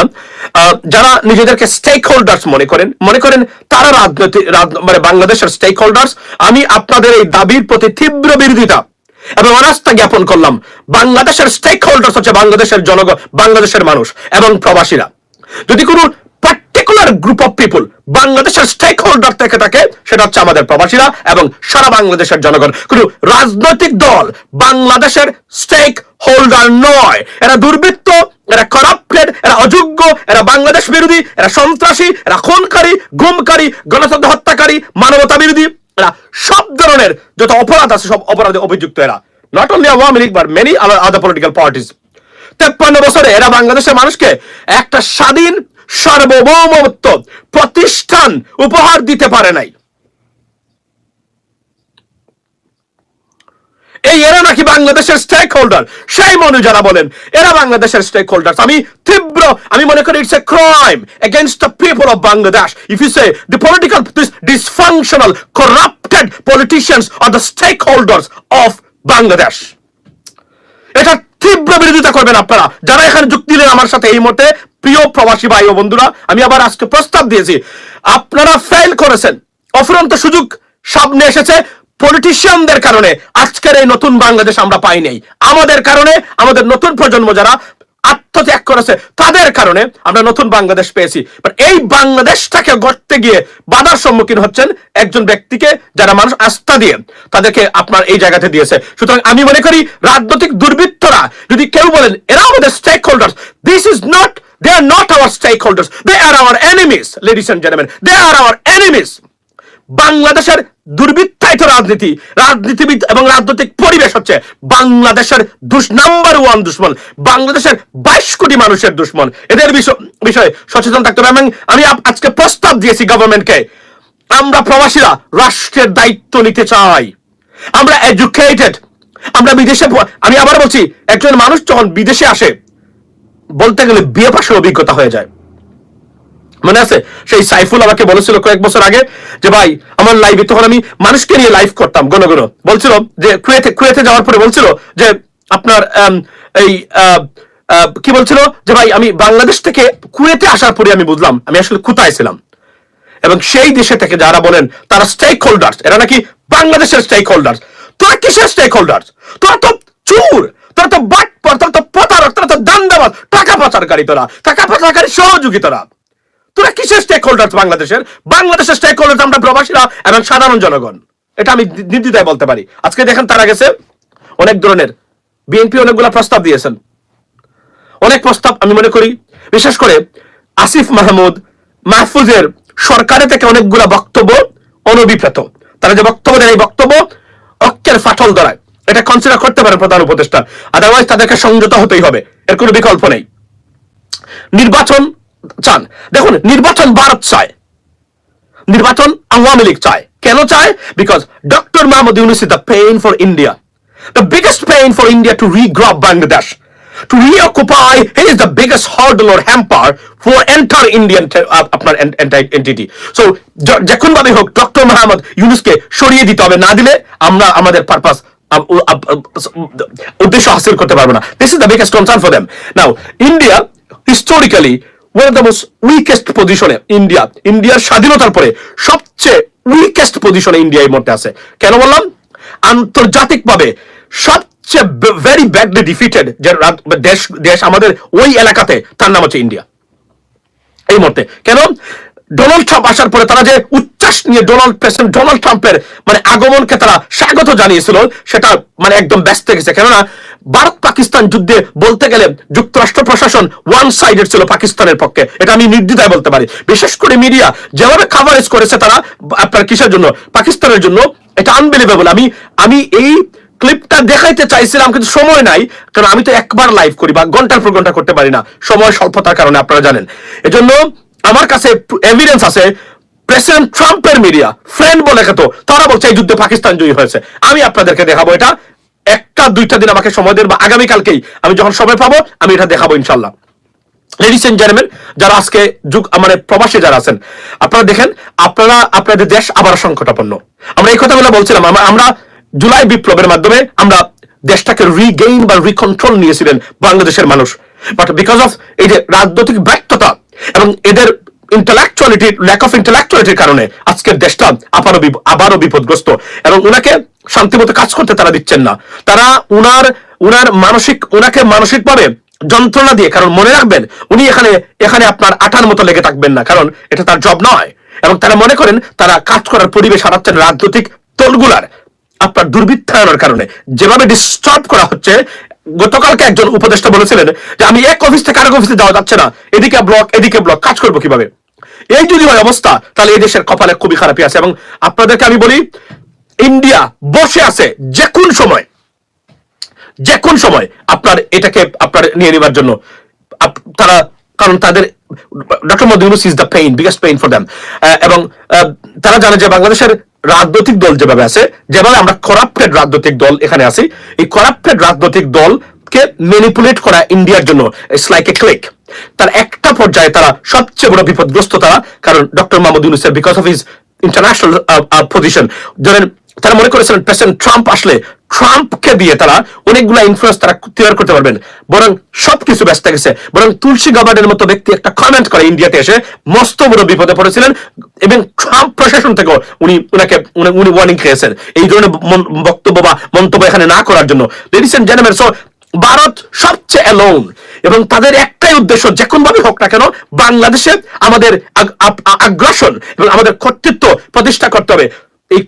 আহ, যারা নিজেদেরকে stake holders মনে করেন মনে করেন তারা রাজনৈতিক মানে বাংলাদেশের স্টেক হোল্ডার্স আমি আপনাদের এই দাবির প্রতি তীব্র বিরোধিতা এবং অনাস্থা জ্ঞাপন করলাম। বাংলাদেশের স্টেক হোল্ডার্স হচ্ছে বাংলাদেশের জনগণ বাংলাদেশের মানুষ এবং প্রবাসীরা। যদি কোনো পার্টিকুলার গ্রুপ অফ পিপল বাংলাদেশের স্টেক হোল্ডার থেকে থাকে, সেটা হচ্ছে আমাদের প্রবাসীরা এবং সারা বাংলাদেশের জনগণ। কোনো রাজনৈতিক দল বাংলাদেশের স্টেক হোল্ডার নয়। এরা দুর্বৃত্ত, এরা করাপ্টেড এরা অযোগ্য, এরা বাংলাদেশ বিরোধী, এরা সন্ত্রাসী, এরা খুনকারী, গুমকারী, গণতন্ত্র হত্যাকারী, মানবতা বিরোধী, এরা সব ধরনের যত অপরাধ আছে, সব অপরাধে অভিযুক্ত এরা। Not only Awami League but many other political parties তেপ্পান্ন বছরে এরা বাংলাদেশের মানুষকে একটা স্বাধীন সার্বভৌমত্ব প্রতিষ্ঠান উপহার দিতে পারে নাই। এই এরা নাকি বাংলাদেশের স্টেক হোল্ডার সেই মনু যারা বলেন, এরা বাংলাদেশের স্টেক হোল্ডার আমি তীব্র, আমি মনে করি it's a crime against the people of Bangladesh if you say the political dysfunctional corrupted politicians are the stakeholders of Bangladesh এটা তীব্র বিরোধিতা করবেন আপনারা। যারা এখানে যুক্তি দিলেন আমার সাথে এই মতে প্রিয় প্রবাসী ভাই ও বন্ধুরা, আমি আবার আজকে প্রস্তাব দিয়েছি। আপনারা ফেল করেছেন। অফুরন্ত সুযোগ সামনে এসেছে পলিটিশিয়ানদের কারণে। আজকের এই নতুন বাংলাদেশ আমরা পাই নাই। আমাদের কারণে, আমাদের নতুন প্রজন্ম যারা আত্মত্যাগ করেছে, তাদের কারণে আমরা নতুন বাংলাদেশ পেয়েছি। এই বাংলাদেশটাকে গড়তে গিয়ে বাধার সম্মুখীন হচ্ছেন একজন ব্যক্তিকে যারা মানুষ আস্থা দিয়ে তাদেরকে আপনার এই জায়গাতে দিয়েছে। সুতরাং আমি মনে করি, রাজনৈতিক দুর্বৃত্তরা, যদি কেউ বলেন এরা আমাদের stakeholder this is not are not our stakeholders they are our enemies ladies and gentleman they are our enemies বাংলাদেশের দুর্বৃত্তায়িত রাজনীতি, রাজনীতিবিদ এবং রাজনৈতিক পরিবেশ হচ্ছে বাংলাদেশের দুষ নাম্বার ওয়ান দুশ্মন, বাংলাদেশের বাইশ কোটি মানুষের দুশ্মন। এদের বিষয়- সচেতন থাকতে হবে এবং আমি আজকে প্রস্তাব দিয়েছি গভর্নমেন্টকে আমরা প্রবাসীরা রাষ্ট্রের দায়িত্ব নিতে চাই। আমরা এডুকেটেড আমরা বিদেশে আমি আবার বলছি, একজন মানুষ যখন বিদেশে আসে বলতে গেলে বিয়ে পাশের অভিজ্ঞতা হয়ে যায়। মনে আছে? সেই সাইফুল আমাকে বলেছিল কয়েক বছর আগে যে, ভাই, আমার লাইভে তখন আমি মানুষকে নিয়ে লাইভ করতাম গণ গণ বলছিল যে, কুয়েতে কুয়েতে যাওয়ার পরে বলছিল যে, আপনার এই কি বলছিল? যে, ভাই, আমি বাংলাদেশ থেকে কুয়েতে আসার পরে আমি বুঝলাম, আমি আসলে কোথায় ছিলাম। এবং সেই দেশে থেকে যারা বলেন, তারা স্টেক হোল্ডার্স এরা নাকি বাংলাদেশের স্টেক হোল্ডার্স তোরা কিসের স্টেক হোল্ডার্স তোরা তো চুর, তোরা তো বাটপর তোরা টাকা পাচারকারী তোরা। টাকা পাচারকারী সহযোগী তোরা। তোরা কিসের স্টেক হোল্ডার বাংলাদেশের? বাংলাদেশের স্টেক হোল্ডার আমরা প্রবাসীরা এবং সাধারণ জনগণ। এটা আমি নি- নির্দ্বিধায় বলতে পারি। আজকে দেখেন তারা গেছে। অনেক ধরনের। বিএনপি অনেকগুলো প্রস্তাব দিয়েছেন। অনেক প্রস্তাব আমি মনে করি, বিশেষ করে আসিফ মাহমুদ মাহফুজের সরকারে থেকে অনেকগুলা বক্তব্য অনভিপ্রেত। তারা যে বক্তব্য দেন এই বক্তব্য অক্ষের ফাটল ধরায়। এটা কনসিডার করতে পারেন প্রধান উপদেষ্টা। আদারওয়াইজ তাদেরকে সংযত হতেই হবে। এর কোনো বিকল্প নেই। নির্বাচন চান। দেখুন নির্বাচন ভারত চায়। নির্বাচন আওয়ামী লীগ চায়। কেন চায়? Because doctor Mahmud Yunus is the pain for India the biggest pain for India to regroup Bangladesh to reoccupy is the biggest hurdle or hamper for entire Indian uh, আপনার entity so যখন ভাবে হোক doctor Mahmud ইউনুসকে সরিয়ে দিতে হবে। না দিলে আমরা আমাদের পারপাস উদ্দেশ্য হাসিল করতে পারব না। This is the biggest concern for them now India historically one of the most weakest পজিশনে ইন্ডিয়া ইন্ডিয়ার স্বাধীনতার পরে সবচেয়ে উইকেস্ট পজিশনে ইন্ডিয়া এই মুহূর্তে আছে। কেন বললাম? আন্তর্জাতিকভাবে সবচেয়ে ভেরি ব্যাডলি ডিফিটেড যে দেশ দেশ আমাদের ওই এলাকাতে, তার নাম হচ্ছে ইন্ডিয়া এই মুহূর্তে। কেন? ডোনাল্ড ট্রাম্প আসার পরে তারা যে উচ্ছ্বাস নিয়ে ডোনাল্ড প্রেসিডেন্ট ডোনাল্ড ট্রাম্পের মানে আগমনকে তারা স্বাগত জানিয়েছিল, সেটা মানে একদম ব্যস্ত গেছে। কেননা ভারত পাকিস্তান যুদ্ধে বলতে গেলে যুক্তরাষ্ট্র প্রশাসন ওয়ান সাইডেড ছিল পাকিস্তানের পক্ষে। এটা আমি নির্দ্বিধায় বলতে পারি। বিশেষ করে মিডিয়া যেভাবে কাভারেজ করেছে তারা, আপনার কিসের জন্য? পাকিস্তানের জন্য। এটা আনবিলিভেবল আমি আমি এই ক্লিপটা দেখাইতে চাইছিলাম, কিন্তু সময় নাই। কারণ আমি তো একবার লাইভ করি বা ঘণ্টার পর ঘণ্টা করতে পারি না। সময় স্বল্পতার কারণে আপনারা জানেন। এজন্য আমার কাছে এভিডেন্স আছে প্রেসিডেন্ট ট্রাম্পের মিডিয়া ফ্রেন্ড বলে খেত, তারা বলছে এই যুদ্ধে পাকিস্তান জয়ী হয়েছে। আমি আপনাদেরকে দেখাবো এটা। একটা, দুইটা দিন আমাকে সময় দেন বা আগামীকালকেই আমি যখন সময় পাবো, আমি এটা দেখাবো ইনশাল্লাহ লেডিস এন্ড জেন্টলম্যান যারা আজকে যুগ মানে প্রবাসী যারা আছেন, আপনারা দেখেন, আপনারা, আপনাদের দেশ আবার সংকটাপন্ন। আমরা এই কথাগুলো বলছিলাম আমরা- জুলাই বিপ্লবের মাধ্যমে আমরা দেশটাকে রিগেইন বা রিকন্ট্রোল নিয়েছিলেন বাংলাদেশের মানুষ। বাট বিকজ অফ এই যে রাজনৈতিক ব্যর্থতা এবং এদের ইন্টালেকচুয়ালিটি ল্যাক অফ ইন্টালেকচুয়ালিটির কারণে আজকের দেশটা আবারও আবারও বিপদগ্রস্ত এবং উনাকে শান্তিমতো কাজ করতে তারা দিচ্ছেন না। তারা উনার উনার মানসিক, উনাকে মানসিকভাবে যন্ত্রণা দিয়ে, কারণ মনে রাখবেন, উনি এখানে এখানে আপনার আঠার মতো লেগে থাকবেন না, কারণ এটা তার জব নয়। এবং তারা মনে করেন, তারা কাজ করার পরিবেশ হারাচ্ছেন রাজনৈতিক দলগুলার আপনার দুর্বৃত্তায়নের কারণে। যেভাবে ডিস্টার্ব করা হচ্ছে, গতকালকে একজন উপদেষ্টা বলেছিলেন যে, আমি এক অফিস থেকে আরেক অফিসে যাওয়া যাচ্ছে না। এদিকে ব্লক এদিকে ব্লক কাজ করব কীভাবে? এই যদি হয় অবস্থা, তাহলে এই দেশের কপালে খুবই খারাপই আছে। এবং আপনাদেরকে আমি বলি, ইন্ডিয়া বসে আছে যে কোন সময়। যে কোন সময় আপনার এটাকে আপনার নিয়ে নেবার জন্য। তারা কারণ তাদের, doctor Modi Yunus is the pain biggest pain for them এবং তারা জানে যে বাংলাদেশের রাজনৈতিক দল যেভাবে আছে, যেভাবে আমরা করাপ্টেড রাজনৈতিক দল এখানে আছি, এই করাপ্টেড রাজনৈতিক দলকে ম্যানিপুলেট করা ইন্ডিয়ার জন্য ইটস লাইক এ ক্লিক তার একটা পর্যায়ে তারা সবচেয়ে বড় বিপদগ্রস্ত তারা, কারণ ডক্টর মোহাম্মদ ইউনুসের because of his international position ধরেন, তারা মনে করেছিলেন প্রেসিডেন্ট ট্রাম্প আসলে ট্রাম্পকে দিয়ে তারা অনেকগুলো ইনফ্লুয়েন্স তারা তৈরি করতে পারবেন। বরং সবকিছু ব্যস্ত গেছে। বরং তুলসী গাবার্ডের মতো ব্যক্তি একটা কমেন্ট করে ইন্ডিয়াতে এসে মস্ত বড় বিপদে পড়েছিলেন এবং ট্রাম্প প্রশাসন থেকেও উনি উনাকে, উনি- উনি ওয়ার্নিং খেয়েছেন। এই ধরনের বক্তব্য বা মন্তব্য এখানে না করার জন্য। Ladies and gentleman so Bharat সবচেয়ে অ্যালোন এবং তাদের একটাই উদ্দেশ্য যে ভাবে হোক না কেন, বাংলাদেশে আমাদের আগ্রাসন এবং আমাদের কর্তৃত্ব প্রতিষ্ঠা করতে হবে। এই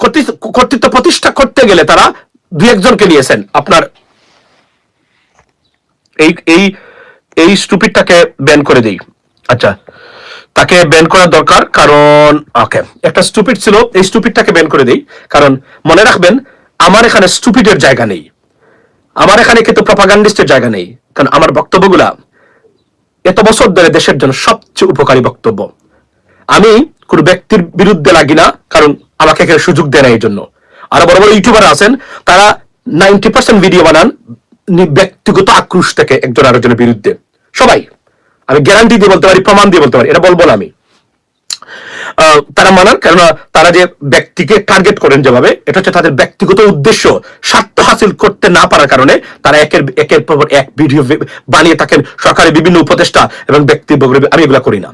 কর্তৃত্ব প্রতিষ্ঠা করতে গেলে তারা দুই একজনকে নিয়েছেন। আপনার এই এই এই স্টুপিডটাকে ব্যান করে দেই। আচ্ছা তাকে ব্যান করা দরকার কারণ, ওকে, একটা স্টুপিড ছিল, এই স্টুপিডটাকে ব্যান করে দেই। কারণ, মনে রাখবেন, আমার এখানে স্টুপিডের জায়গা নেই। আমার এখানে কিন্তু প্রপাগান্ডিস্টের জায়গা নেই, কারণ আমার বক্তব্যগুলা এত বছর ধরে দেশের জন্য সবচেয়ে উপকারী বক্তব্য। আমি কোন ব্যক্তির বিরুদ্ধে লাগি না, কারণ আমাকে এখানে সুযোগ দেয় না এই জন্য। আরও বড় বড় ইউটিউবার আছেন, তারা নাইনটি পার্সেন্ট ভিডিও বানান ব্যক্তিগত আক্রোশ থেকে একজন আরেকজনের বিরুদ্ধে। সবাই, আমি গ্যারান্টি দিয়ে বলতে পারি, প্রমাণ দিয়ে বলতে পারি, এটা বলব না আমি। তারা মানান কেননা তারা যে ব্যক্তিকে টার্গেট করেন যেভাবে, এটা হচ্ছে তাদের ব্যক্তিগত উদ্দেশ্য। স্বার্থ হাসিল করতে না পারার কারণে তারা একের একের পর এক ভিডিও বানিয়ে থাকেন সরকারের বিভিন্ন উপদেষ্টা এবং ব্যক্তি আমি এগুলা করি না।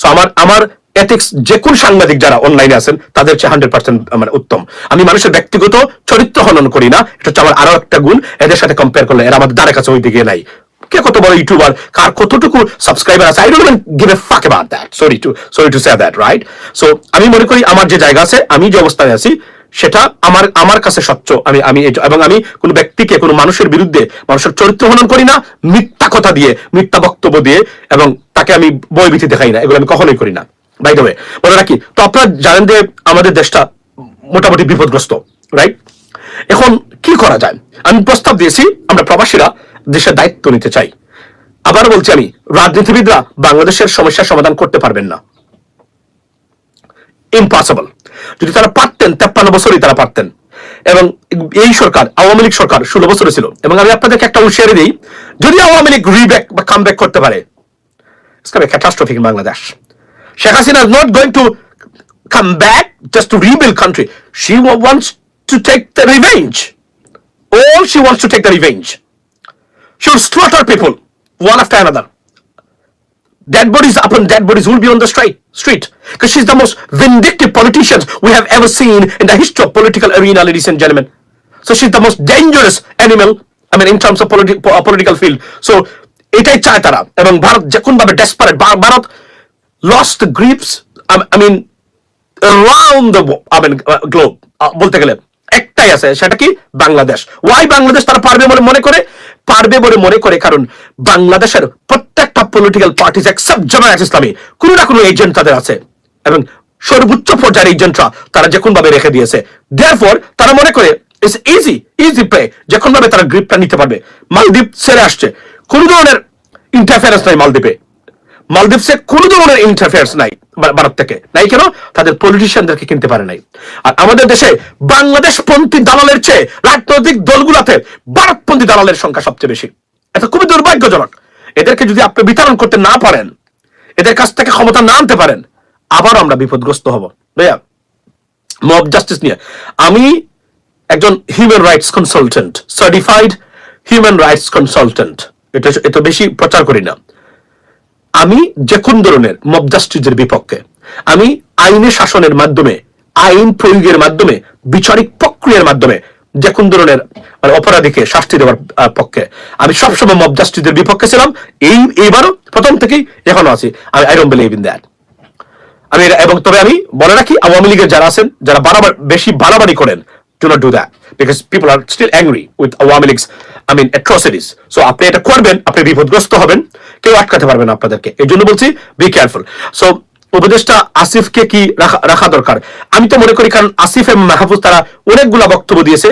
সো আমার আমার এথিক্স যে কোন সাংবাদিক যারা অনলাইনে আছেন, তাদের চেয়ে হান্ড্রেড পার্সেন্ট মানে উত্তম। আমি মানুষের ব্যক্তিগত চরিত্র হনন করি না, এটা হচ্ছে আমার আরও একটা গুণ, এদের সাথে কম্পেয়ার করলে, এরা আমাদের দ্বারের কাছে ওই দিকে নাই। কে কত বড় ইউটিউবার? কার কতটুকু সাবস্ক্রাইবার আছে? I don't even give a fuck about that sorry to sorry to say that right so আমি মনে করি আমার যে জায়গা আছে, আমি যে অবস্থায় আছি, সেটা আমার আমার কাছে স্বচ্ছ। আমি আমি এবং আমি কোনো ব্যক্তিকে, কোনো মানুষের বিরুদ্ধে মানুষের চরিত্র হনন করি না, মিথ্যা কথা দিয়ে, মিথ্যা বক্তব্য দিয়ে, এবং তাকে আমি বইবিথি দেখাই না। এগুলো আমি কখনোই করি না। বাই দ্য ওয়ে বলে রাখি, তো আপনারা জানেন যে আমাদের দেশটা মোটামুটি বিপদগ্রস্ত রাইট এখন কি করা যায়? আমি প্রস্তাব দিয়েছি, আমরা প্রবাসীরা দেশের দায়িত্ব নিতে চাই আবার বলছি আমি, রাজনীতিবিদরা বাংলাদেশের সমস্যার সমাধান করতে পারবেন না ইম্পসিবল যদি তারা পারতেন, তেপ্পান্ন বছরই তারা পারতেন এবং এই সরকার, আওয়ামী লীগ সরকার ষোলো বছরে ছিল এবং আমি আপনাদেরকে একটা হুঁশিয়ারি দিই, যদি আওয়ামী লীগ রিব্যাক বা কামব্যাক করতে পারে to be catastrophic in Bangladesh. Sheikh Hasina is not going to come back just to rebuild country. She wa- wants to take the revenge. All she wants to take the revenge. She will slaughter people one after another. Dead bodies upon dead bodies will be on the street. Street because she's the most vindictive politician we have ever seen in the history of political arena, ladies and gentlemen. So she's the most dangerous animal. I mean, in terms of politi- po- uh, political field. So এটাই চায় তারা এবং ভারত যে কোন ভাবে desperate Bharat lost grips I mean around the wo- I mean, uh, globe uh, বলতে গেলে একটাই আছে, সেটা কি? বাংলাদেশ। ওয়াই বাংলাদেশ তারা পারবে বলে মনে করে? পারবে বলে মনে করে কারণ বাংলাদেশের প্রত্যেকটা পলিটিক্যাল পার্টিজ এক্সেপ্ট জামায়াত ইসলামী, কোনো না কোনো এজেন্ট তাদের আছে। এবং সর্বোচ্চ পর্যায়ের এজেন্টরা তারা যে ভাবে রেখে দিয়েছে। দেয়ারফর তারা মনে করে ইটস ইজি ইজি প্লে যে ভাবে তারা গ্রিপটা নিতে পারবে। মালদ্বীপ ছেড়ে আসছে। কোন ধরনের ইন্টারফারেন্স নাই মালদ্বীপে। মালদ্বীপসে কোন ধরনের ইন্টারফেয়ার্স নাই ভারত থেকে। নাই কেন? তাদের পলিটিশিয়ানদেরকে কিনতে পারে নাই। আর আমাদের দেশে বাংলাদেশ পন্থী দালালের চেয়ে রাজনৈতিক দলগুলোতে ভারতপন্থী দালালের সংখ্যা সবচেয়ে বেশি। এটা খুবই দুর্ভাগ্যজনক। এদেরকে যদি আপনি বিতরণ করতে না পারেন, এদের কাছ থেকে ক্ষমতা না আনতে পারেন, আবার আমরা বিপদগ্রস্ত হব। ভাইয়া মব জাস্টিস নিয়ে। আমি একজন human rights consultant certified human rights consultant এটা এত বেশি প্রচার করি না। আমি যে কোন ধরনের মব জাস্টিসের বিপক্ষে, আমি আইনের শাসনের মাধ্যমে, আইন প্রয়োগের মাধ্যমে, বিচারিক প্রক্রিয়ার মাধ্যমে যে কোন ধরনের মানে অপরাধীকে শাস্তি দেওয়ার পক্ষে, আমি সবসময় মব জাস্টিসের বিপক্ষে ছিলাম। এই, এইবারও প্রথম থেকেই এখনও আছি। আমি আই ডোন্ট ইন দ্যাট আমি এবং তবে আমি বলে রাখি, আওয়ামী লীগের যারা আছেন, যারা বাড়াবার, বেশি বাড়াবাড়ি করেন do not do that because people are still angry with Awami League's I mean atrocities so আপনি এটা করবেন, আপনি বিপদগ্রস্ত হবেন, কেউ আটকাতে পারবে না আপনাদেরকে। এই জন্য বলছি বি কেয়ারফুল সো উপদেষ্টা আসিফকে কি রাখা দরকার? আমি তো মনে করি, কারণ আসিফ এবং মাহফুজ তারা অনেকগুলা বক্তব্য দিয়েছে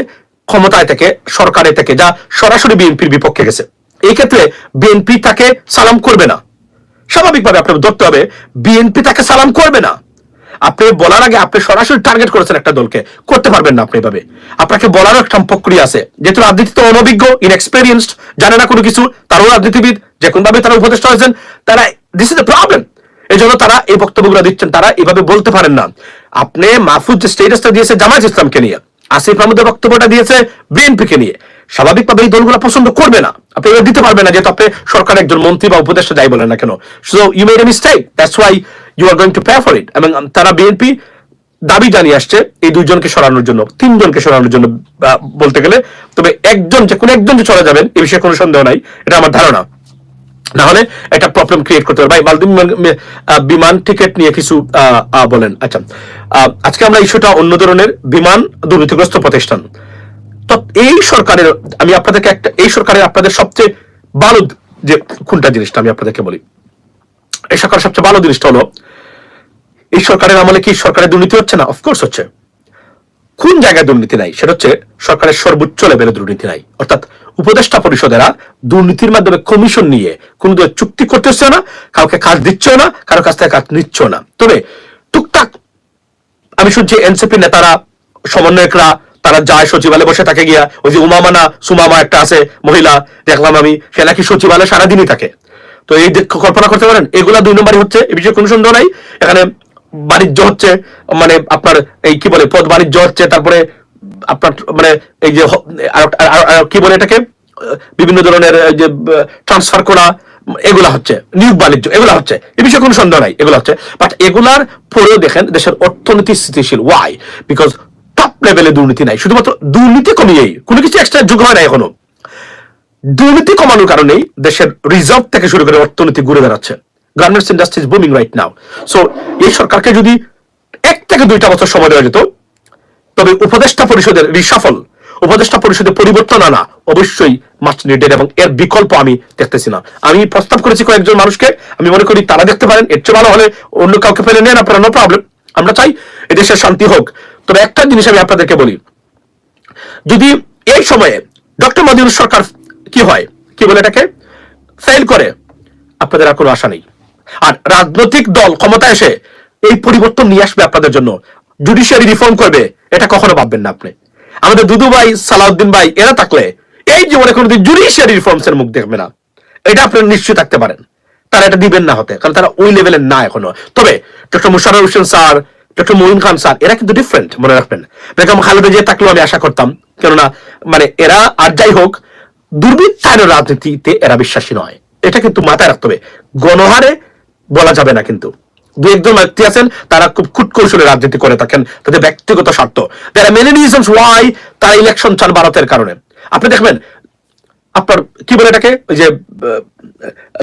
ক্ষমতায় থেকে, সরকারে থেকে, যা সরাসরি বিএনপির বিপক্ষে গেছে। এই ক্ষেত্রে বিএনপি তাকে সালাম করবে না। স্বাভাবিকভাবে আপনার ধরতে হবে, বিএনপি তাকে সালাম করবে না। আপনি বলার আগে আপনি সরাসরি টার্গেট করেছেন একটা দলকে। করতে পারবেন না আপনি এভাবে। আপনাকে বলারও একটা প্রক্রিয়া আছে। যেহেতু রাজনীতিতে অনভিজ্ঞ ইনএক্সপেরিয়েন্সড জানে না কোনো কিছু, তারাও রাজনীতিবিদ যে কোনভাবে তারা উপদেষ্টা হয়েছেন, তারা দিস ইজ দ্য প্রবলেম এই জন্য তারা এই বক্তব্যগুলো দিচ্ছেন, তারা এভাবে বলতে পারেন না। আপনি মাহফুজ যে স্টেটাসটা দিয়েছে জামায়াত ইসলামকে নিয়ে, আসিফ মাহমুদের বক্তব্যটা দিয়েছে বিএনপিকে নিয়ে, স্বাভাবিকভাবে এই দলগুলো পছন্দ করবে না। আপনি দিতে পারবেন না, যেহেতু আপনি সরকার একজন মন্ত্রী বা উপদেষ্টা যাই বলেন না কেন। So you made a mistake that's why you are going to pay for it এবং তারা বিএনপি দাবি জানিয়ে আসছে এই দুইজনকে সরানোর জন্য, তিনজনকে সরানোর জন্য বলতে গেলে। তবে একজন যে, কোনো একজন যে চলে যাবেন, এ বিষয়ে কোনো সন্দেহ নাই, এটা আমার ধারণা। না হলে একটা প্রবলেম ক্রিয়েট করতে পারে। ভাই, মালদ্বীপ বিমান- টিকিট নিয়ে কিছু বলেন। আচ্ছা আজকে আমরা ইস্যুটা অন্য ধরনের বিমান দুর্নীতিগ্রস্ত প্রতিষ্ঠান। তো এই সরকারের, আমি আপনাদেরকে একটা, এই সরকারের আপনাদের সবচেয়ে ভালো যে, কোনটা জিনিসটা আমি আপনাদেরকে বলি। এই সরকারের সবচেয়ে ভালো জিনিসটা হলো এই সরকারের আমলে কি সরকারের দুর্নীতি হচ্ছে না? অফকোর্স হচ্ছে। কোন জায়গায় দুর্নীতি নাই? সেটা হচ্ছে সরকারের সর্বোচ্চ লেভেলে দুর্নীতি নাই। অর্থাৎ উপদেষ্টা পরিষদেরা দুর্নীতির মাধ্যমে কমিশন নিয়ে কোন চুক্তি করতেছে না, কাউকে কাজ দিচ্ছেও না, কারও কাছ থেকে কাজ নিচ্ছেও না। তবে টুকটাক আমি শুনছি এনসিপি নেতারা, সমন্বয়করা, তারা যায় সচিবালয়ে বসে থাকে গিয়া, ওই যে উমামানা, সুমামা একটা আছে, মহিলা, দেখলাম আমি, সে নাকি সচিবালয়ে সারাদিনই থাকে। তো এই কল্পনা করতে পারেন, এগুলা দুই নম্বরই হচ্ছে এ বিষয়ে কোনো সন্দেহ নাই। এখানে বাণিজ্য হচ্ছে মানে আপনার এই কি বলে, পদ বাণিজ্য হচ্ছে, তারপরে আপনার মানে এই যে কি বলে এটাকে? বিভিন্ন ধরনের যে ট্রান্সফার করা, এগুলা হচ্ছে, নিয়োগ বাণিজ্য, এগুলা হচ্ছে। এ বিষয়ে কোনো সন্দেহ নাই, এগুলা হচ্ছে। বাট এগুলার পরেও দেখেন, দেশের অর্থনীতি স্থিতিশীল। ওয়াই বিকজ টপ লেভেলে দুর্নীতি নাই। শুধুমাত্র দুর্নীতি কমিয়েই, কোনো কিছু এক্সট্রা যোগ হয় না এখনও। দুর্নীতি কমানোর কারণেই দেশের রিজার্ভ থেকে শুরু করে অর্থনীতি ঘুরে দাঁড়াচ্ছে garments industry is booming right now so এই সরকারকে যদি এক থেকে দুইটা বছর সময় দেওয়া যেত, তবে উপদেষ্টা পরিষদের রিসাফল উপদেষ্টা পরিষদের পরিবর্তন আনা অবশ্যই মাস্ট নিডেড এবং এর বিকল্প আমি দেখতেছি না। আমি প্রস্তাব করেছি কয়েকজন মানুষকে, আমি মনে করি তারা দেখতে পারেন, এর চেয়ে ভালো হলে অন্য কাউকে ফেলে নেন, আপনারা নো প্রবলেম আমরা চাই এদেশের শান্তি হোক। তবে একটা জিনিস আমি আপনাদেরকে বলি, যদি এই সময়ে ডক্টর মোদীর সরকার কি হয়? কি বলে এটাকে? ফেল করে, আপনাদের আর কোনো আশা নেই। আর রাজনৈতিক দল ক্ষমতা এসে এই পরিবর্তন নিয়ে আসবে আপনাদের জন্য। জুডিশিয়ারি রিফর্ম করবে, এটা কখনো ভাববেন না আপনি। আমাদের দুদু ভাই, সালাউদ্দিন ভাই, এরা থাকলে এই জীবনে কোনোদিন জুডিশিয়ারি রিফর্মস এর মুখ দেখবে না। এটা আপনি নিশ্চয় থাকতে পারেন। তারা এটা দিবেন না হতে, কারণ তারা ওই লেভেলের না এখনও। তবে doctor Musharraf Hossain sir doctor Moin Khan sir, এরা কিন্তু ডিফারেন্ট মনে রাখবেন। বেগম খালেদা জিয়া থাকলেও আমি আশা করতাম, কেননা মানে এরা আর যাই হোক, দুর্বৃত্তায়ন রাজনীতিতে এরা বিশ্বাসী নয়। এটা কিন্তু মাথায় রাখতে হবে। গণহারে বলা যাবে না কিন্তু। দু একজন ব্যক্তি আছেন, তারা খুব কুট কৌশলে রাজনীতি করে থাকেন, তাদের ব্যক্তিগত স্বার্থ। দেয়ার মেনি রিজনস ওয়াই তারা ইলেকশন চান ভারতের কারণে। আপনি দেখবেন, আপনার কি বলে এটাকে? ওই যে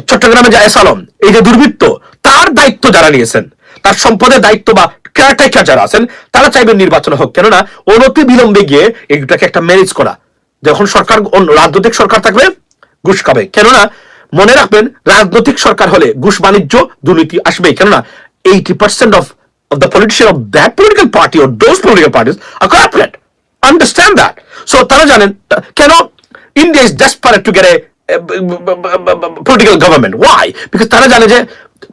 চট্টগ্রামে যে এসালম এই যে দুর্বৃত্ত, তার দায়িত্ব যারা নিয়েছেন, তার সম্পদের দায়িত্ব বা কেয়ারটেকার যারা আছেন, তারা চাইবেন নির্বাচন হোক। কেননা, অনতি বিলম্বে গিয়ে এটাকে একটা ম্যানেজ করা। যখন সরকার রাজনৈতিক সরকার থাকবে, ঘুষ খাবে। কেননা মনে রাখবেন রাজনৈতিক সরকার হলে ঘুষ বাণিজ্য দুর্নীতি আসবেই কেননা eighty percent of of the politician of that political party or those political parties are corporate. Understand that. So জানেন uh, কেন India is desperate to get a political government why because তারা জানে যে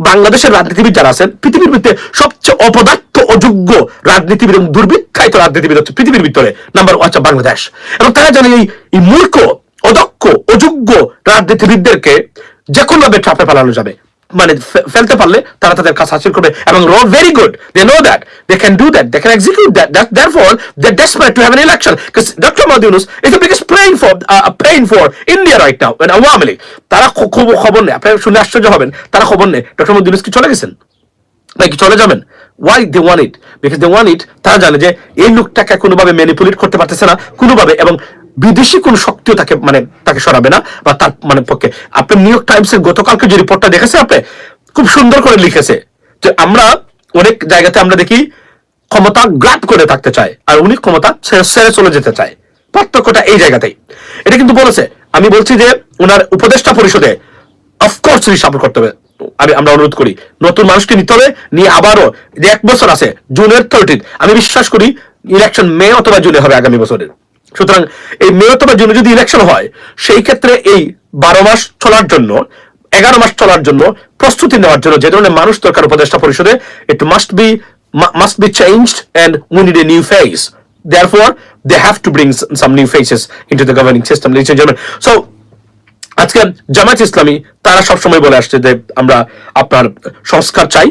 বাংলাদেশের রাজনীতিবিদ যারা আছেন পৃথিবীর ভিতরে সবচেয়ে অপদার্থ অযোগ্য রাজনীতিবিদ এবং দুর্বৃত্তায়িত রাজনীতিবিদ হচ্ছে পৃথিবীর ভিতরে নাম্বার ওয়ান হচ্ছে বাংলাদেশ এবং তারা জানে এই মূর্খ রাজনীতিবিদদেরকে যে কোনোভাবে ট্রাপে পালানো যাবে। মানে ফেলতে পারলে তারা তাদের কাজ হাসিল করবে এবং র very good they know that they can do that they can execute that that they're desperate to have an election because Dr. Mahdi Yunus is the biggest pain for uh, pain for India right now and Awami তারা খবর নেই। আপনারা শুনে আশ্চর্য হবেন তারা খবর নেই। ডক্টর মোহাম্মদ কি চলে গেছেন? নাকি চলে যাবেন? Why they want it because they want it তারা জানে যে এই লোকটাকে কোনোভাবে ম্যানিপুলেট করতে পারতেছে না কোনোভাবে এবং বিদেশি কোন শক্তিও তাকে মানে তাকে সরাবে না, বা তার মানে পক্ষে। আপনি নিউ ইয়র্ক টাইমস এর গতকালকে যে রিপোর্টটা দেখেছেন আপনি? খুব সুন্দর করে লিখেছে যে আমরা অনেক জায়গাতে আমরা দেখি ক্ষমতা গ্রাপ করে থাকতে চায়, আর উনি ক্ষমতা ছেড়ে চলে যেতে চায়। পার্থক্যটা এই জায়গাতেই। এটা কিন্তু বলেছে, আমি বলছি যে ওনার উপদেষ্টা পরিষদে অফকোর্স রিসাপোর্ট করতে হবে। আমি, আমরা অনুরোধ করি, নতুন মানুষকে নিতে হবে, নিয়ে আবারও, যে এক বছর আছে জুনের থার্টিন আমি বিশ্বাস করি ইলেকশন মে অথবা জুনে হবে আগামী বছরের। সুতরাং এই মে অথবা জুনে যদি ইলেকশন হয়, সেই ক্ষেত্রে এই বারো মাস চলার জন্য, এগারো মাস চলার জন্য প্রস্তুতি নেওয়ার জন্য যে ধরনের মানুষ দরকার উপদেষ্টা পরিষদে it must be must be changed and we need a new face they have to bring s- some new faces into the governing system, ladies and আজকে জামাত ইসলামী, তারা সবসময় বলে আসছে যে আমরা আপনার সংস্কার চাই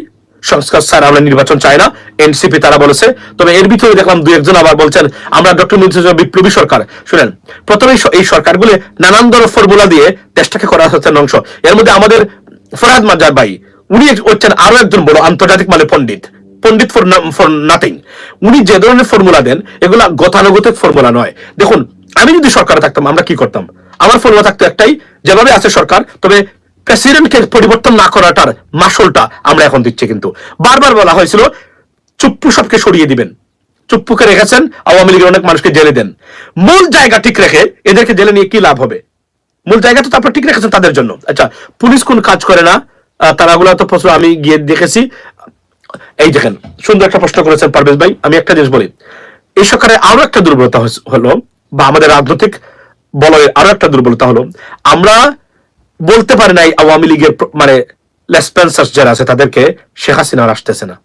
সংস্কার স্যার আমরা নির্বাচন চাই না। এনসিপি তারা বলেছে। তবে এর ভিতরে দেখলাম দুই একজন আবার বলছেন, আমরা ডক্টর মির্জা বিপ্লবী সরকার। শুনেন প্রথমে এই সরকারগুলো নানান ধরনের ফর্মুলা দিয়ে দেশটাকে করা হচ্ছে ধ্বংস। এর মধ্যে আমাদের ফরহাদ মাজার ভাই, উনি হচ্ছেন আরও একজন বড় আন্তর্জাতিক মানে পণ্ডিত। পণ্ডিত ফর ফর নাথিং উনি যে ধরনের ফর্মুলা দেন, এগুলা গতানুগতিক ফর্মুলা নয়। দেখুন, আমি যদি সরকারে থাকতাম, আমরা কি করতাম? আমার ফর্মুলা থাকতো একটাই, যেভাবে আছে সরকার, তবে প্রেসিডেন্টকে পরিবর্তন না করাটার মাসলটা আমরা এখন দিচ্ছি কিন্তু। বারবার বলা হয়েছিল, চুপ্পু সবকে সরিয়ে দিবেন। চুপ্পুকে রেখেছেন, আওয়ামী লীগের অনেক মানুষকে জেলে দেন। মূল জায়গা ঠিক রেখে এদেরকে জেলে নিয়ে কি লাভ হবে? মূল জায়গা তো তারপর ঠিক রেখেছেন তাদের জন্য। আচ্ছা পুলিশ কোন কাজ করে না? তারাগুলো তো প্রশ্ন আমি গিয়ে দেখেছি। এই দেখেন, সুন্দর একটা প্রশ্ন করেছেন পারভেজ ভাই, আমি একটা জিনিস বলি। এই সরকারের আরও একটা দুর্বলতা হলো, বা আমাদের রাজনৈতিক বলয়ের আরও একটা দুর্বলতা হলো। আমরা বলতে পারি নাই আওয়ামী লীগের মানে লেসপেন্সার্স যারা আছে, তাদেরকে শেখ হাসিনা আসতেছে না।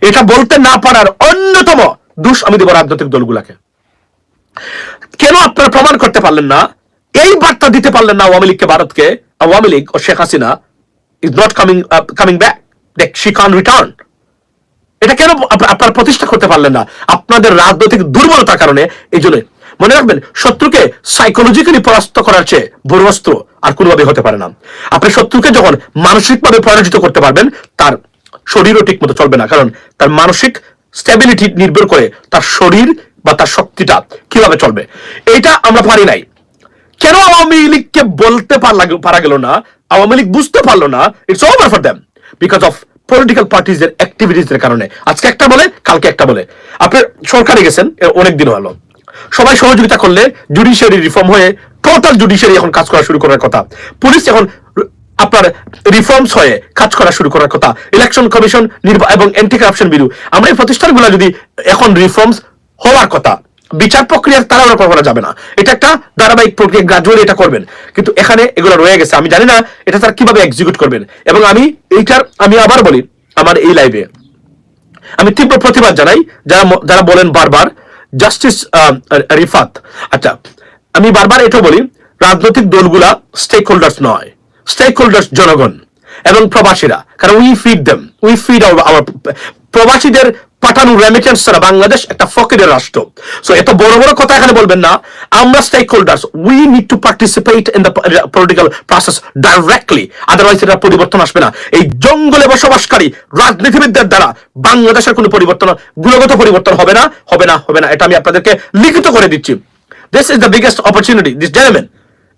এটা বলতে না পারার অন্যতম দোষ আমি দেব রাজনৈতিক দলগুলাকে। কেন আপনারা প্রমাণ করতে পারলেন না? এই বার্তা দিতে পারলেন না আওয়ামী লীগকে, ভারতকে। আওয়ামী লীগ ও Sheikh Hasina is not coming coming back দেখ শি কান রিটার্ন এটা কেন আপ- আপনারা প্রতিষ্ঠা করতে পারলেন না? আপনাদের রাজনৈতিক দুর্বলতার কারণে। এই জন্য মনে রাখবেন, শত্রুকে সাইকোলজিক্যালি পরাস্ত করার চেয়ে বড় আর কোনোভাবে হতে পারে না। আপনি শত্রুকে যখন মানসিকভাবে পরাজিত করতে পারবেন, তার শরীরও ঠিক মতো চলবে না। কারণ তার মানসিক স্টেবিলিটি নির্ভর করে তার শরীর বা তার শক্তিটা কীভাবে চলবে। এটা আমরা পারি নাই। কেন আওয়ামী লীগকে বলতে পারা গেল না? আওয়ামী লীগ বুঝতে পারল না। It's over for them because of political parties এর অ্যাক্টিভিটিস এর কারণে। আজকে একটা বলে, কালকে একটা বলে। আপনি সরকারে গেছেন অনেক দিন হলো। সবাই সহযোগিতা করলে জুডিশিয়ারি রিফর্ম হয়ে টোটাল জুডিশিয়ারি এখন কাজ করা শুরু করার কথা। পুলিশ এখন আপনার রিফর্মস হয়ে কাজ করা শুরু করার কথা। ইলেকশন কমিশন এবং অ্যান্টি কারাপশন বিরু আমরা এই প্রতিষ্ঠানগুলো যদি এখন রিফর্মস হওয়ার কথা, বিচার প্রক্রিয়া তারা ওরা করা যাবে না। এটা একটা ধারাবাহিক প্রক্রিয়া গ্রাজুয়ালি এটা করবেন। কিন্তু এখানে এগুলো রয়ে গেছে। আমি জানি না এটা তারা কীভাবে এক্সিকিউট করবেন। এবং আমি এইটার আমি আবার বলি আমার এই লাইভে আমি তীব্র প্রতিবাদ জানাই। যারা যারা বলেন বারবার জাস্টিস রিফাত। আচ্ছা আমি বারবার এটা বলি, রাজনৈতিক দলগুলা স্টেক হোল্ডার্স নয় স্টেক হোল্ডার্স জনগণ এবং প্রবাসীরা, কারণ we feed them we feed our প্রবাসীদের পাঠানো রেমিটেন্স ছাড়া বাংলাদেশ একটা ফকিরের রাষ্ট্র সো এত বড় বড় কথা এখানে বলবেন না আমরা stakeholders we need to participate in the political process directly otherwise এটা পরিবর্তন আসবে না এই জঙ্গলে বসবাসকারী রাজনীতিবিদদের দ্বারা বাংলাদেশের কোনো পরিবর্তন গুণগত পরিবর্তন হবে না হবে না হবে না এটা আমি আপনাদেরকে লিখিত করে দিচ্ছি this is the biggest opportunity this gentleman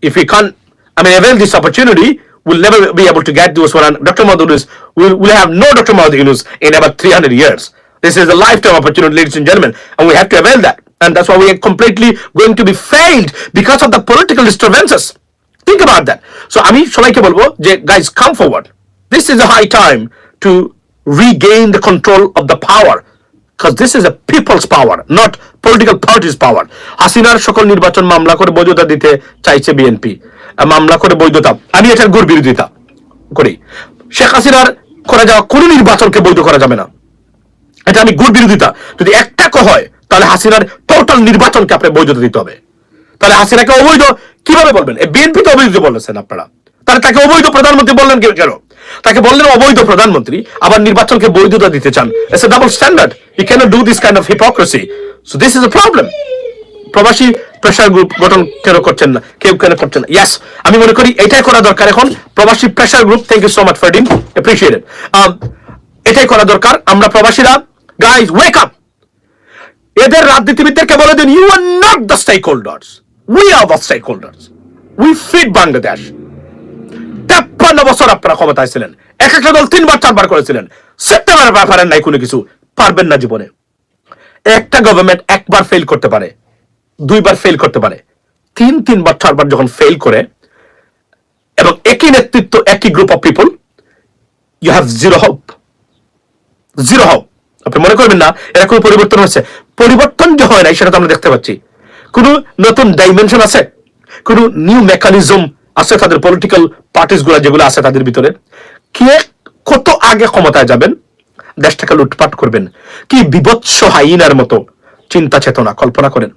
if we can't, I mean, avail this opportunity, we'll never be able to get those one. And Dr. Mahmoud Yunus, we'll, we'll have no Dr. Yunus in about 300 years. This is a lifetime opportunity, ladies and gentlemen, and we have to avail that. And that's why we are completely going to be failed because of the political disturbances. Think about that. So, আমি সবাইকে বলব যে guys come forward. This is a high time to regain the control of the power. Because this is a people's power, not political parties' power. হাসিনার সকল নির্বাচন মামলা করে বৈধতা দিতে চাইছে বিএনপি মামলা করে বৈধতা আমি এটার ঘোর বিরোধিতা করি শেখ হাসিনার করা যাওয়া কোনো নির্বাচনকে বৈধ করা যাবে না এটা আমি ঘোর বিরোধিতা। যদি একটা ক হয়, তাহলে হাসিনার টোটাল নির্বাচনকে আপনি বৈধতা দিতে হবে। তাহলে হাসিনাকে অবৈধ কীভাবে বলবেন? বিএনপি তো অবৈধ বলেছেন আপনারা। তাহলে তাকে অবৈধ প্রধানমন্ত্রী বললেন কেন? তাকে বললেন অবৈধ প্রধানমন্ত্রী, আবার নির্বাচনকে বৈধতা দিতে চান। It's a double standard you can do this kind of hypocrisy so this is a problem প্রবাসী প্রেশার গ্রুপ গঠন কেন করছেন না? কেউ কেন করছেন না? ইয়াস আমি মনে করি এটাই করা দরকার এখন। প্রবাসী pressure group thank you so much for them appreciated এটাই করা দরকার। আমরা প্রবাসীরা গাইজ ওয়েক এদের রাজনীতিবিদদেরকে বলে দিন you are not the stakeholders we are the stakeholders we feed Bangladesh তেপ্পান্ন বছর আপনারা ক্ষমতায় ছিলেন। এক একটা দল তিনবার, চারবার করেছিলেন। সেপ্টেম্বরের ব্যাপারে নাই কোনো কিছু, পারবেন না জীবনে। একটা গভর্নমেন্ট একবার ফেল করতে পারে, দুইবার ফেল করতে পারে। তিন, তিনবার, চারবার যখন ফেল করে, এবং একই নেতৃত্ব, একই group of people you have zero hope zero hope আপনি মনে করবেন না, এরা কোনো পরিবর্তন হয়েছে। পরিবর্তন যে হয় নাই, সেটা তো আমরা দেখতে পাচ্ছি। কোনো নতুন ডাইমেনশন আছে? কোনো নিউ মেকানিজম আছে তাদের পলিটিক্যাল পার্টিসগুলা যেগুলো আছে তাদের ভিতরে? কে কত আগে ক্ষমতায় যাবেন? দেশটাকে লুটপাট করবেন। কি বিভৎস হাইনার মতো চিন্তা চেতনা, কল্পনা করেন।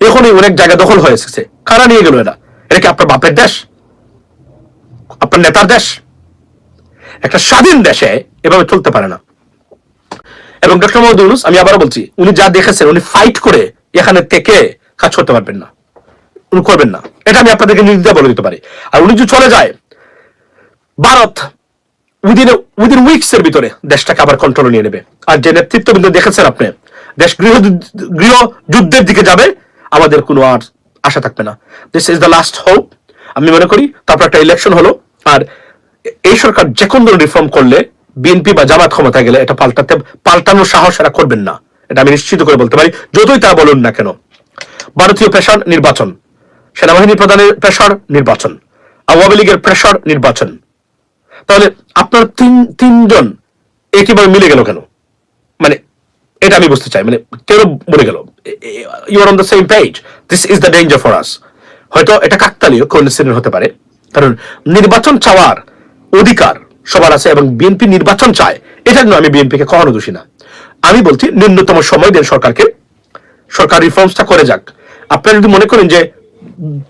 এখনই অনেক জায়গা দখল হয়ে এসেছে। কারা নিয়ে গেল এরা? এটা কি আপনার বাপের দেশ? আপনার নেতার দেশ? একটা স্বাধীন দেশে এভাবে চলতে পারে না। এবং ডক্টর মোহাম্মদ ইউনুস, আমি আবারও বলছি, উনি যা দেখেছেন, উনি ফাইট করে এখানে থেকে কাজ করতে পারবেন না। উনি করবেন না। এটা আমি আপনাদেরকে নির্দ্বিধায় বলে দিতে পারি। আর উনি যদি চলে যায়, ভারত উইদিন উইদিন উইকস এর ভিতরে দেশটাকে আবার কন্ট্রোল নিয়ে নেবে। আর যে নেতৃত্ববৃন্দ দেখেছেন আপনি, দেশ গৃহ গৃহ যুদ্ধের দিকে যাবে, আমাদের কোনো আর আশা থাকবে না। This is the last hope আমি মনে করি, তারপর একটা ইলেকশন হলো। আর এই সরকার যে কোনো রিফর্ম করলে বিএনপি বা জামাত ক্ষমতায় গেলে এটা পাল্টাতে পাল্টানোর সাহস এরা করবেন না। এটা আমি নিশ্চিত করে বলতে পারি, যতই তারা বলুন না কেন। ভারতীয় প্রেশার নির্বাচন সেনাবাহিনী প্রধানের প্রেশার নির্বাচন, আওয়ামী লীগের প্রেশার নির্বাচন। তাহলে আপনার তিন তিনজন একইভাবে মিলে গেল কেন? মানে এটা আমি বুঝতে চাই মানে কেন মরে গেল? You are on the same page this is the danger for us হয়তো এটা কাকতালীয় কোইন্সিডেন্ট হতে পারে। কারণ নির্বাচন চাওয়ার অধিকার সবার আছে এবং বিএনপি নির্বাচন চায়, এটা জন্য আমি বিএনপিকে কখনো দোষী না। আমি বলছি, ন্যূনতম সময় দেন সরকারকে। সরকার রিফর্মসটা করে যাক। আপনারা যদি মনে করেন যে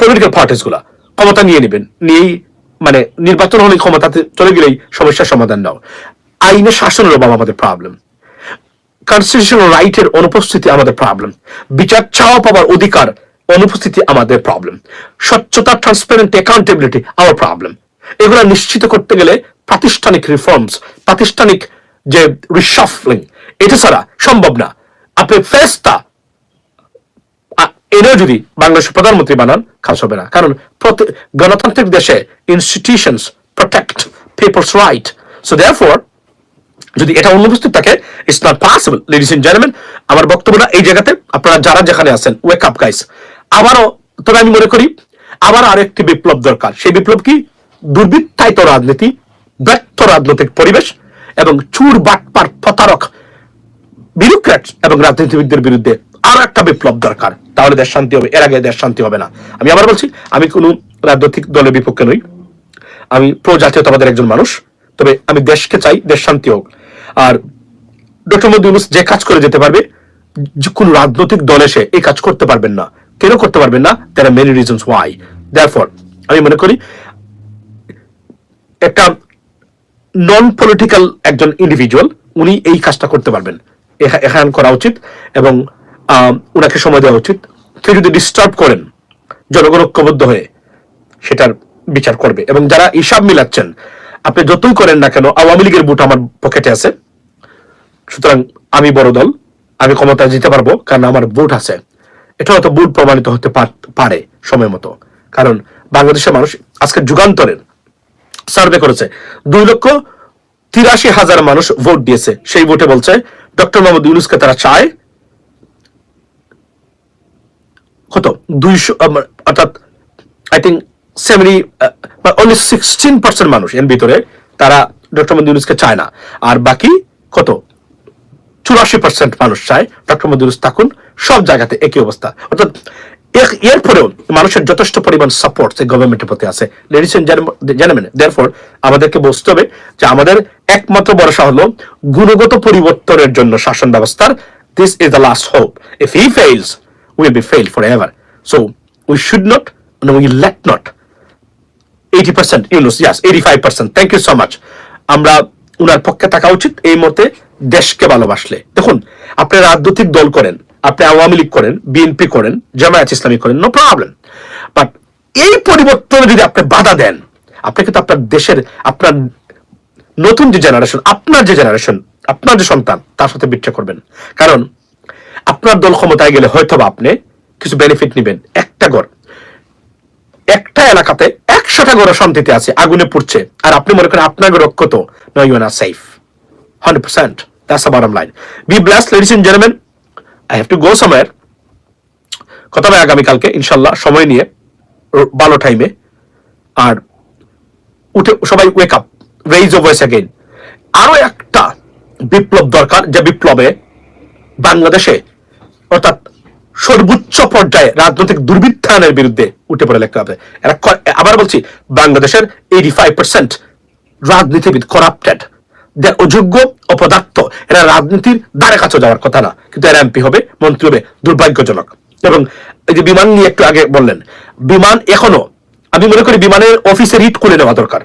পলিটিক্যাল পার্টিসগুলা ক্ষমতা নিয়ে নেবেন, নিয়েই মানে নির্বাচন হলে ক্ষমতাতে চলে গেলেই সমস্যার সমাধান নাও। আইনে শাসনের অভাব আমাদের প্রবলেম কনস্টিটিউশনাল রাইটের অনুপস্থিতি আমাদের প্রবলেম বিচার চাওয়া পাওয়ার অধিকার অনুপস্থিতি আমাদের প্রবলেম স্বচ্ছতা ট্রান্সপারেন্ট অ্যাকাউন্টেবিলিটি আমার প্রবলেম এগুলো নিশ্চিত করতে গেলে প্রাতিষ্ঠানিক রিফর্মস প্রাতিষ্ঠানিক যে রিশাফলিং এটা ছাড়া সম্ভব না। আপনি ফেস্তা এনেও যদি বাংলাদেশের প্রধানমন্ত্রী বানান কাজ হবে না। কারণ গণতান্ত্রিক দেশে institutions protect people's right so therefore যদি এটা অনুপস্থিত থাকে it's not possible ladies and gentleman আমার বক্তব্যটা এই জায়গাতে আপনারা যারা যেখানে আছেন ওয়েক আপ গাইস আবারও, তবে আমি মনে করি, আবার আরেকটি বিপ্লব দরকার। সেই বিপ্লব কি? দুর্বৃত্তায়িত রাজনীতি ব্যর্থ রাজনৈতিক পরিবেশ এবং চুর, বাটপার, প্রতারক বিউরোক্র্যাটস এবং রাজনীতিবিদদের বিরুদ্ধে আরও একটা বিপ্লব দরকার। তাহলে দেশ শান্তি হবে, এর আগে দেশ শান্তি হবে না। আমি আবার বলছি, আমি কোনো রাজনৈতিক দলের বিপক্ষে নই। আমি প্রো জাতীয়তাবাদের একজন মানুষ। তবে আমি দেশকে চাই, দেশ শান্তি হোক। আর ডক্টর মোদী ইউনুস যে কাজ করে যেতে পারবে কোনো রাজনৈতিক দল এসে এই কাজ করতে পারবেন না। কেন করতে পারবেন না? There are many reasons why therefore আমি মনে করি, একটা নন পলিটিক্যাল একজন ইন্ডিভিজুয়াল উনি এই কাজটা করতে পারবেন। এখা- এখান করা উচিত এবং উনাকে সময় দেওয়া উচিত। কেউ যদি ডিস্টার্ব করেন, জনগণ ঐক্যবদ্ধ হয়ে সেটার বিচার করবে। এবং যারা হিসাব মিলাচ্ছেন, আপনি যতই করেন না কেন, আওয়ামী লীগের বুট আমার পকেটে আছে। সুতরাং আমি বড় দল, আমি ক্ষমতায় যেতে পারব কারণ আমার বুট আছে। এটা হয়তো বুট প্রমাণিত হতে পারে সময় মতো। কারণ বাংলাদেশের মানুষ আজকে যুগান্তরের সার্ভে করেছে। দুই লক্ষ তিরাশি হাজার মানুষ ভোট দিয়েছে। সেই ভোটে বলছে, ডক্টর মোহাম্মদ ইউনুসকে তারা চায় কত? দুইশো অর্থাৎ I think seventy only sixteen percent মানুষ এর ভিতরে তারা ডক্টর মোহাম্মদ ইউনুসকে চায় না। আর বাকি কত? চুরাশি পার্সেন্ট মানুষ চায় ডক্টর মোহাম্মদ ইউনুস থাকুন, সব জায়গাতে একই অবস্থা। অর্থাৎ এরপরেও মানুষের যথেষ্ট পরিমাণ সাপোর্ট সেই গভর্নমেন্টের প্রতি আছে। লেডিস এন্ড দেয়ারফর আমাদেরকে বুঝতে হবে যে আমাদের একমাত্র ভরসা হলো গুণগত পরিবর্তনের জন্য শাসন ব্যবস্থার। This is the last hope if he fails will be fail for ever so we should not we let not eighty percent Yunus yes eighty five percent thank you so much আমরা উনার পক্ষে থাকা উচিত এই মুহূর্তে দেশকে ভালোবাসলে। দেখুন আপনি রাজনৈতিক দল করেন আপনি আওয়ামী লীগ করেন বিএনপি করেন, জামায়াত ইসলামী করেন নো প্রবলেম বাট এই পরিবর্তনে যদি আপনি বাধা দেন, আপনি কিন্তু আপনার দেশের, আপনার নতুন যে জেনারেশন আপনার যে জেনারেশন আপনার যে সন্তান, তার সাথে বিট্রে করবেন। কারণ আপনার দল ক্ষমতায় গেলে হয়তো বা আপনি কিছু বেনিফিট নেবেন। একটা ঘর, একটা এলাকাতে একশোটা ঘর শান্তিতে আছে, আগুনে পড়ছে। আর আপনি মনে করেন আপনার ঘর অক্ষত no you are safe hundred percent that's a bottom line be bless ladies in gentleman I have to go somewhere কথা হবে আগামীকালকে ইনশাল্লাহ সময় নিয়ে ভালো টাইমে আর উঠে সবাই wake up raise of voice again আরও একটা বিপ্লব দরকার, যে বিপ্লবে বাংলাদেশে, অর্থাৎ সর্বোচ্চ পর্যায়ে রাজনৈতিক দুর্বৃত্তায়নের বিরুদ্ধে উঠে পড়ে লেখা হবে। আবার বলছি, বাংলাদেশের এইটি ফাইভ পার্সেন্ট রাজনীতিবিদ করাপ্টেড অযোগ্য অপদার্থ এরা রাজনীতির দ্বারে কাছে যাওয়ার কথা না। কিন্তু এরা এমপি হবে, মন্ত্রী হবে, দুর্ভাগ্যজনক। এবং এই যে বিমান নিয়ে একটু আগে বললেন, বিমান এখনও, আমি মনে করি বিমানের অফিসের ইট খুলে নেওয়া দরকার।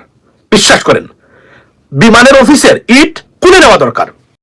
বিশ্বাস করেন, বিমানের অফিসের ইট খুলে নেওয়া দরকার।